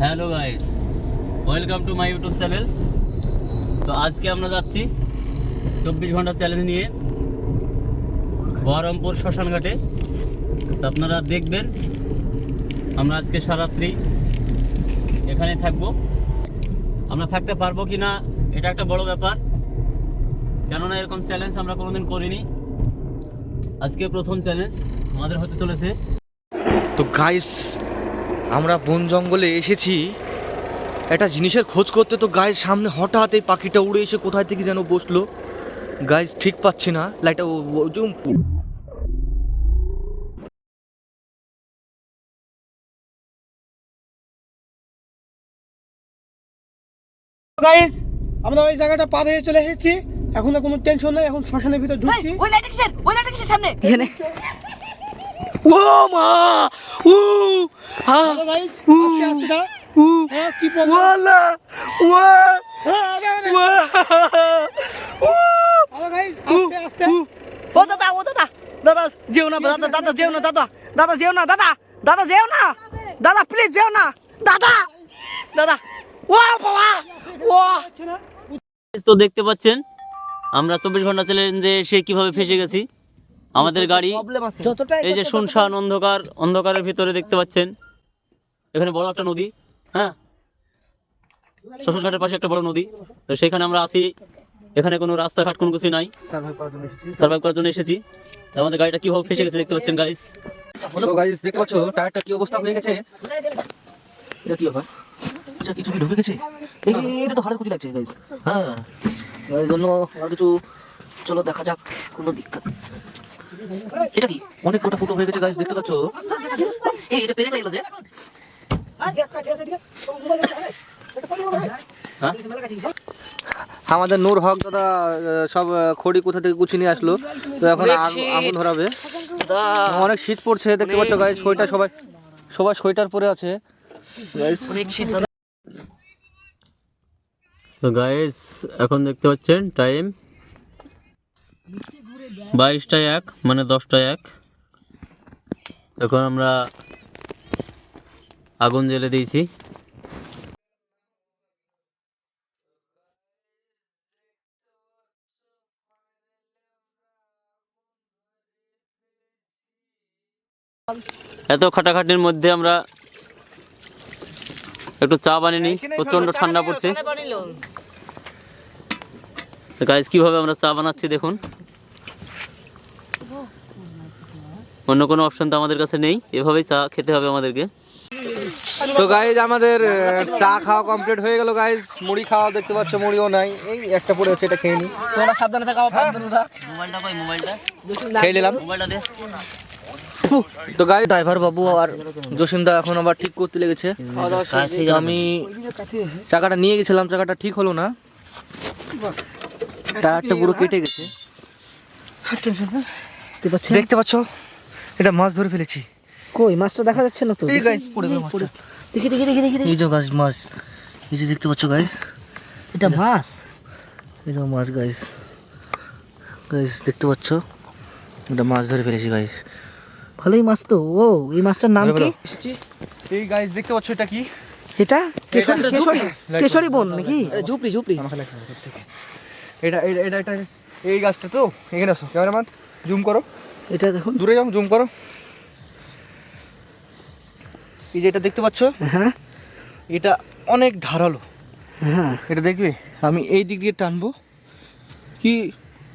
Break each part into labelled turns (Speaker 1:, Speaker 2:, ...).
Speaker 1: Hello guys welcome to my YouTube channel তো আজকে আমরা যাচ্ছি চব্বিশ ঘণ্টা চ্যালেঞ্জ নিয়ে বহরমপুর শ্মশানঘাটে তো আপনারা দেখবেন, আমরা আজকে সারাত্রি এখানে থাকব। আমরা থাকতে পারব কি না এটা একটা বড় ব্যাপার। কেননা এরকম চ্যালেঞ্জ আমরা কোনোদিন করিনি। আজকে প্রথম চ্যালেঞ্জ আমাদের হতে চলেছে।
Speaker 2: তো গাইস আমরা বন জঙ্গলে এসেছি। একটা জিনিসের খোঁজ করতে তো গাইস সামনে হঠাৎ এই পাখিটা উড়ে এসে কোথায় থেকে যেন বসল। গাইস ঠিক পাচ্ছি না। লাইটটা
Speaker 3: গাইস আমরা ওই জায়গাটা পার হয়ে চলে এসেছি। এখন আর কোনো টেনশন নাই এখন শ্মশানের ভিতর ঢুকছি।
Speaker 4: ওই লাইট কিসের? ওই লাইট কিসের সামনে?
Speaker 2: এখানে ও মা! ও হ্যাঁ
Speaker 3: হ্যালো গাইস আস্তে আস্তে দাঁড়া হ্যাঁ কি প্রবলেম
Speaker 2: ওয়ালা ওয়া
Speaker 3: হ্যাঁ
Speaker 2: ওয়া ও
Speaker 3: হ্যালো গাইস আস্তে আস্তে।
Speaker 4: ও দাদা ও দাদা দাদা যেও না দাদা দাদা যেও না দাদা দাদা যেও না দাদা দাদা যেও না দাদা প্লিজ যেও না দাদা দাদা ও বাবা ও
Speaker 1: তো দেখতে পাচ্ছেন আমরা চব্বিশ ঘণ্টা চ্যালেঞ্জে সে কীভাবে ফেসে গেছি আমাদের গাড়ি
Speaker 4: যতটা
Speaker 1: এই যে শুনশান অন্ধকার অন্ধকারের ভিতরে দেখতে পাচ্ছেন এখানে বড় একটা নদী হ্যাঁ? শ্মশানঘাটের পাশে একটা বড় নদী। তো সেখানে আমরা আছি। এখানে কোনো রাস্তাঘাট কোনো কিছু নাই। সার্ভাইভ করার জন্য এসেছি। আমাদের গাড়িটা কীভাবে ফেসে গেছে দেখতে পাচ্ছেন গাইস
Speaker 2: তো গাইস দেখতে পাচ্ছ? টায়ারটা কি অবস্থা হয়ে গেছে? এটা কি ব্যাপার? আচ্ছা কিছু কি ঢুকে গেছে? এই এটা তো হাড়ের ক্ষতি লাগছে গাইস হ্যাঁ। এর জন্য আর কিছু চলো দেখা যাক কোনো দিক্কত এটা কি? অনেক কটা ফুটো হয়ে গেছে গাইস দেখতে পাচ্ছ? এই এটা পেরে লাগল যে। আমাদের নূর হক দাদা সব খড়ি কোথা থেকে গুছিয়ে নিয়ে আসলো? তো এখন আগ- আগুন ধরাবে। অনেক শীত পড়ছে দেখতে পাচ্ছ গাইস সোয়েটার সবাই সবাই সোয়েটার পরে আছে।
Speaker 1: তো গাইস এখন দেখতে পাচ্ছেন টাইম বাইশটা এক মানে দশটা এক। এখন আমরা আগুন জ্বেলে দিয়েছি। এত খাটাখাটির মধ্যে আমরা একটু চা বানিয়ে নিই প্রচণ্ড ঠান্ডা পড়ছে। গাইজ কীভাবে আমরা চা বানাচ্ছি দেখুন। অন্য কোনো অপশন তো আমাদের কাছে নেই এভাবেই চা খেতে হবে আমাদেরকে।
Speaker 2: তো গাইজ আমাদের চা খাওয়া কমপ্লিট হয়ে গেল গাইজ মুড়ি খাওয়া দেখতে পাচ্ছ মুড়িও নাই। এই একটা পড়ে আছে এটা খেয়ে নি।
Speaker 4: তোমরা সাবধানে থাকো বন্ধুরা
Speaker 1: মোবাইলটা কই মোবাইলটা?
Speaker 2: খেয়ে নিলাম।
Speaker 1: মোবাইলটা দে।
Speaker 2: তো গাড়ি ড্রাইভার বাবু আর জসিমদা এখন আবার ঠিক করতে লেগেছে। আমি চাকাটা নিয়ে গেছিলাম চাকাটা ঠিক হলো না। টায়ারটা পুরো কেটে গেছে। দেখতে পাচ্ছ এটা মাছ ধরে ফেলেছি।
Speaker 4: কই? মাছটা দেখা যাচ্ছে না তো?
Speaker 2: এই গাইস পড়ে গেল মাছটা।
Speaker 4: দেখি দেখি দেখি দেখি।
Speaker 2: এই যে গাছ মাছ। এই যে দেখতে পাচ্ছ গাইস
Speaker 4: এটা মাছ?
Speaker 2: এটা মাছ গাইস গাইস দেখতে পাচ্ছ? এটা মাছ ধরে ফেলেছি গাইস
Speaker 4: ভালোই মাছ তো। ও এই মাছটার নাম কি?
Speaker 2: এই গাইস দেখতে পাচ্ছ এটা কি?
Speaker 4: এটা? কেশরী কেশরী কেশরী বন নাকি? ঝুপড়ি ঝুপড়ি।
Speaker 2: এটা এটা এটা এটা এই গাছটা তো? এখানে আসো। ক্যামেরাম্যান জুম করো।
Speaker 4: এটা দেখুন।
Speaker 2: দূরে যাও জুম করো। এই যে এটা দেখতে পাচ্ছ?
Speaker 4: হ্যাঁ।
Speaker 2: এটা অনেক ধারালো।
Speaker 4: হ্যাঁ।
Speaker 2: এটা দেখবে? আমি এই দিক দিয়ে টানবো। কি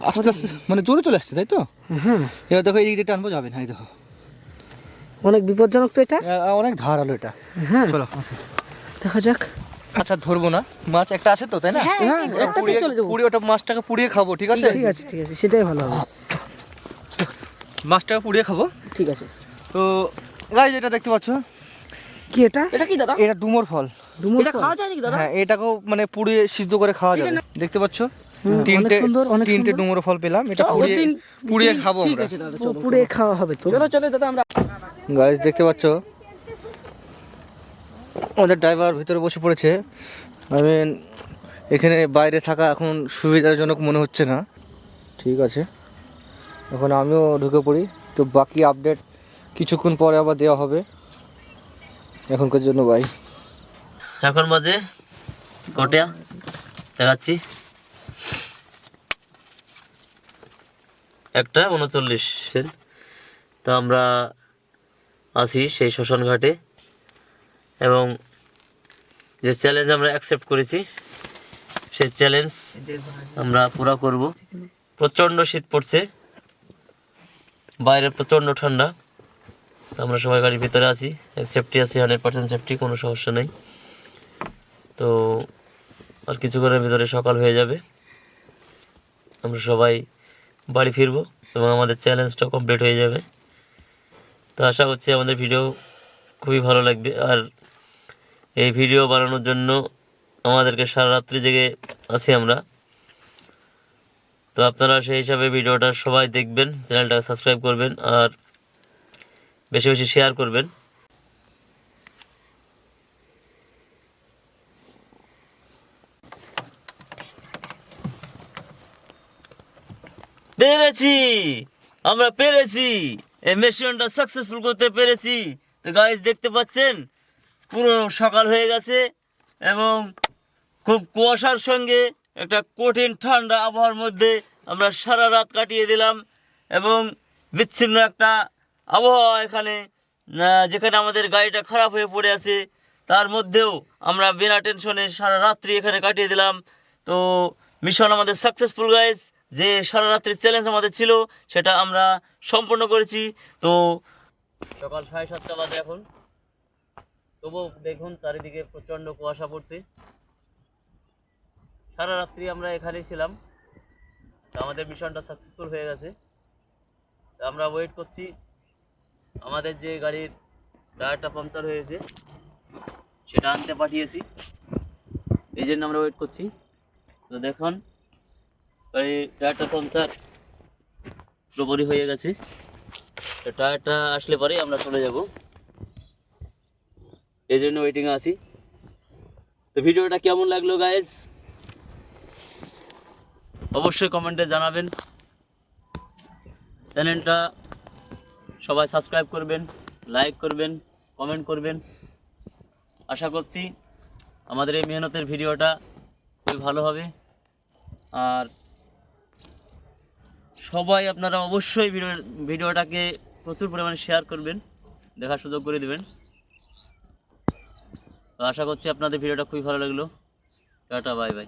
Speaker 2: আস্তে আস্তে মানে জোরে চলে আসছে তাই তো?
Speaker 4: হ্যাঁ।
Speaker 2: এবার দেখো এই দিক দিয়ে টানবো যাবে না এই দেখো।
Speaker 4: অনেক বিপজ্জনক তো এটা?
Speaker 2: অনেক ধারালো এটা।
Speaker 4: হ্যাঁ।
Speaker 2: চলো।
Speaker 4: দেখা যাক।
Speaker 2: আচ্ছা ধরবো না। মাছ একটা আছে তো তাই না?
Speaker 4: হ্যাঁ
Speaker 2: ওটা
Speaker 4: একটা
Speaker 2: পুড়িয়ে
Speaker 4: চলে যাব।
Speaker 2: পুড়িয়ে ওটা মাছটাকে পুড়িয়ে খাব ঠিক আছে?
Speaker 4: ঠিক আছে ঠিক আছে সেটাই ভালো হবে।
Speaker 2: মাছটাকে পুড়িয়ে খাব।
Speaker 4: ঠিক আছে।
Speaker 2: তো গাইজ এটা দেখতে পাচ্ছ?
Speaker 4: কি এটা? এটা কি দাদা?
Speaker 2: এটা ডুমোর ফল।
Speaker 4: ডুমুর এটা? খাওয়া যায় নাকি দাদা?
Speaker 2: হ্যাঁ এটাকেও মানে পুড়িয়ে সিদ্ধ করে খাওয়া যাবে। দেখতে পাচ্ছ? তিনটে
Speaker 4: সুন্দর, অনেক
Speaker 2: তিনটে। ডুমোর ফল পেলাম। এটা পুড়িয়ে পুড়িয়ে খাব
Speaker 4: ঠিক
Speaker 2: আমরা।
Speaker 4: আছে দাদা চলো পুরে খাওয়া হবে তো। চলো চলো দাদা আমরা
Speaker 2: গাইজ দেখতে পাচ্ছ? আমাদের ড্রাইভার ভিতরে বসে পড়েছে। আই মিন এখানে বাইরে থাকা এখন সুবিধাজনক মনে হচ্ছে না। ঠিক আছে। এখন আমিও ঢুকে পড়ি। তো বাকি আপডেট কিছুক্ষণ পরে আবার দেওয়া হবে। এখনকার জন্য বাই
Speaker 1: এখন বাজে কটা? দেখাচ্ছি। একটা উনচল্লিশ। তো আমরা আছি সেই শ্মশান ঘাটে। এবং যে চ্যালেঞ্জ আমরা অ্যাকসেপ্ট করেছি সেই চ্যালেঞ্জ আমরা পুরো করব। প্রচণ্ড শীত পড়ছে। বাইরে প্রচণ্ড ঠান্ডা। আমরা সবাই গাড়ির ভিতরে আছি। সেফটি আছি হান্ড্রেড পার্সেন্ট সেফটি কোনো সমস্যা নেই। তো আর কিছুক্ষণের ভিতরে সকাল হয়ে যাবে। আমরা সবাই বাড়ি ফিরবো এবং আমাদের চ্যালেঞ্জটা কমপ্লিট হয়ে যাবে। তো আশা করছি আমাদের ভিডিও খুবই ভালো লাগবে। আর এই ভিডিও বানানোর জন্য আমাদেরকে সারা রাত্রি জেগে আছি আমরা। তো আপনারা সেই হিসাবে ভিডিওটা সবাই দেখবেন চ্যানেলটা সাবস্ক্রাইব করবেন। আর বেশি বেশি শেয়ার করবেন। পেরেছি! আমরা পেরেছি! এই মিশনটা সাকসেসফুল করতে পেরেছি। তো গাইজ দেখতে পাচ্ছেন? পুরো সকাল হয়ে গেছে এবং খুব কুয়াশার সঙ্গে একটা কঠিন ঠান্ডা আবহাওয়ার মধ্যে আমরা সারা রাত কাটিয়ে দিলাম এবং বিচ্ছিন্ন একটা আবহাওয়া এখানে যেখানে আমাদের গাড়িটা খারাপ হয়ে পড়ে আছে, তার মধ্যেও আমরা বিনা টেনশনে সারা রাত্রি এখানে কাটিয়ে দিলাম। তো মিশন আমাদের সাকসেসফুল গাইজ যে সারা রাত্রির চ্যালেঞ্জ আমাদের ছিল, সেটা আমরা সম্পূর্ণ করেছি। তো, সকাল সাড়ে সাতটা বাজে এখন। তবুও দেখুন, চারিদিকে প্রচণ্ড কুয়াশা পড়ছে। সারা রাত্রি আমরা এখানেই ছিলাম। আমাদের মিশনটা সাকসেসফুল হয়ে গেছে। আমরা ওয়েট করছি। আমাদের যে গাড়ির টায়ারটা পাংচার হয়েছে, সেটা আনতে পাঠিয়েছি। এই জন্য আমরা ওয়েট করছি। তো দেখুন গাড়ি টায়ারটা পাংচার পুরোপুরি হয়ে গেছে। তো টায়ারটা আসলে পরেই আমরা চলে যাব। এই জন্য ওয়েটিংয়ে আছি। তো ভিডিওটা কেমন লাগল গাইজ অবশ্যই কমেন্টে জানাবেন। চ্যানেলটা সবাই সাবস্ক্রাইব করবেন, লাইক করবেন, কমেন্ট করবেন। আশা করছি আমাদের এই মেহনতের ভিডিওটা খুবই ভালো হবে। আর সবাই আপনারা অবশ্যই ভিডিও, ভিডিওটাকে প্রচুর পরিমাণে শেয়ার করবেন, দেখার সুযোগ করে দেবেন। তো আশা করছি আপনাদের ভিডিওটা খুবই ভালো লাগল। Tata bye bye